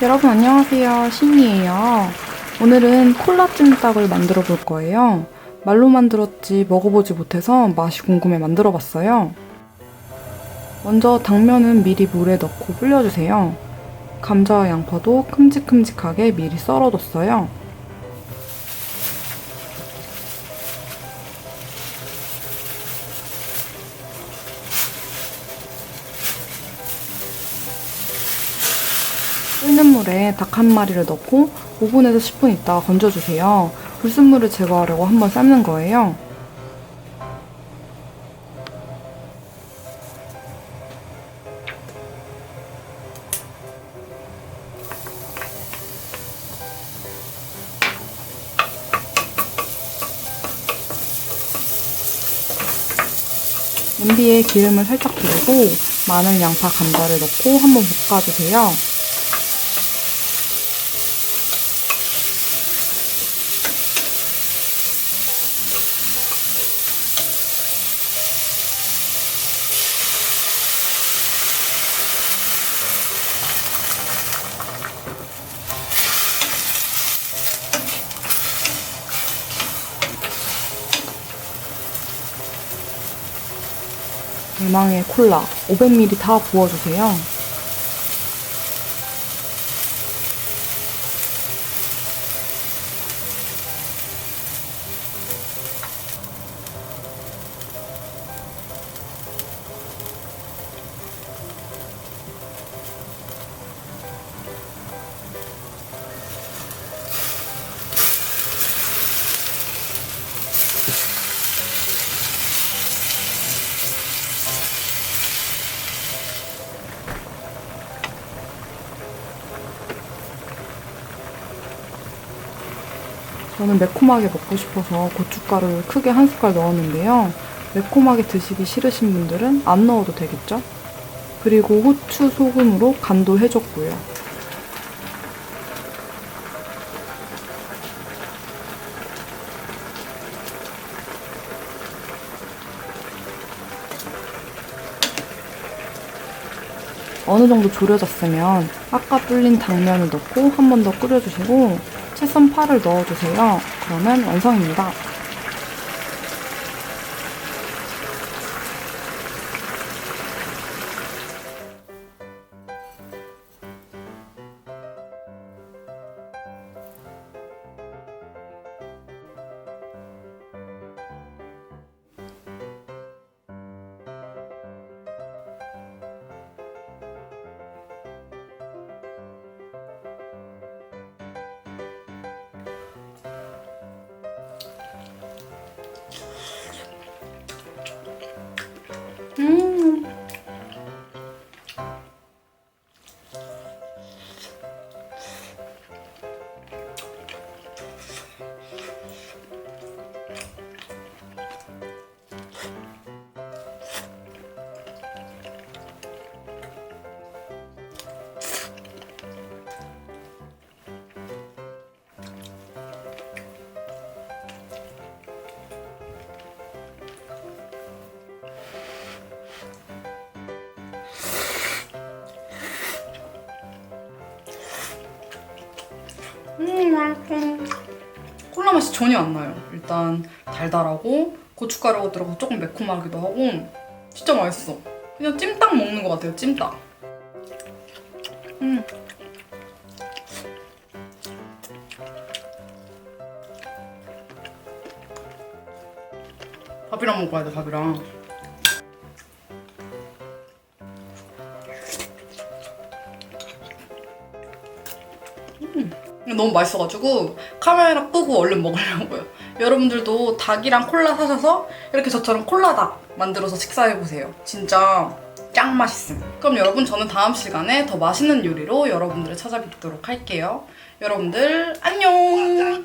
여러분 안녕하세요. 신이에요. 오늘은 콜라 찜닭을 만들어 볼 거예요. 말로 만들었지 먹어보지 못해서 맛이 궁금해 만들어 봤어요. 먼저 당면은 미리 물에 넣고 불려주세요. 감자와 양파도 큼직큼직하게 미리 썰어뒀어요. 끓는 물에 닭 한 마리를 넣고 5분에서 10분 있다가 건져주세요. 불순물을 제거하려고 한번 삶는 거예요. 냄비에 기름을 살짝 두르고 마늘, 양파, 감자를 넣고 한번 볶아주세요. 대망의 콜라 500ml 다 부어주세요. 저는 매콤하게 먹고 싶어서 고춧가루를 크게 한 숟갈 넣었는데요. 매콤하게 드시기 싫으신 분들은 안 넣어도 되겠죠? 그리고 후추, 소금으로 간도 해줬고요. 어느 정도 졸여졌으면 아까 불린 당면을 넣고 한 번 더 끓여주시고 채썬 파를 넣어주세요. 그러면 완성입니다. 음, 맛있어. 콜라 맛이 전혀 안 나요. 일단 달달하고 고춧가루가 들어가서 조금 매콤하기도 하고 진짜 맛있어. 그냥 찜닭 먹는 것 같아요. 찜닭. 음. 밥이랑 먹어야 돼. 밥이랑. 너무 맛있어가지고 카메라 끄고 얼른 먹으려고요. 여러분들도 닭이랑 콜라 사셔서 이렇게 저처럼 콜라닭 만들어서 식사해보세요. 진짜 짱 맛있음. 그럼 여러분 저는 다음 시간에 더 맛있는 요리로 여러분들을 찾아뵙도록 할게요. 여러분들 안녕!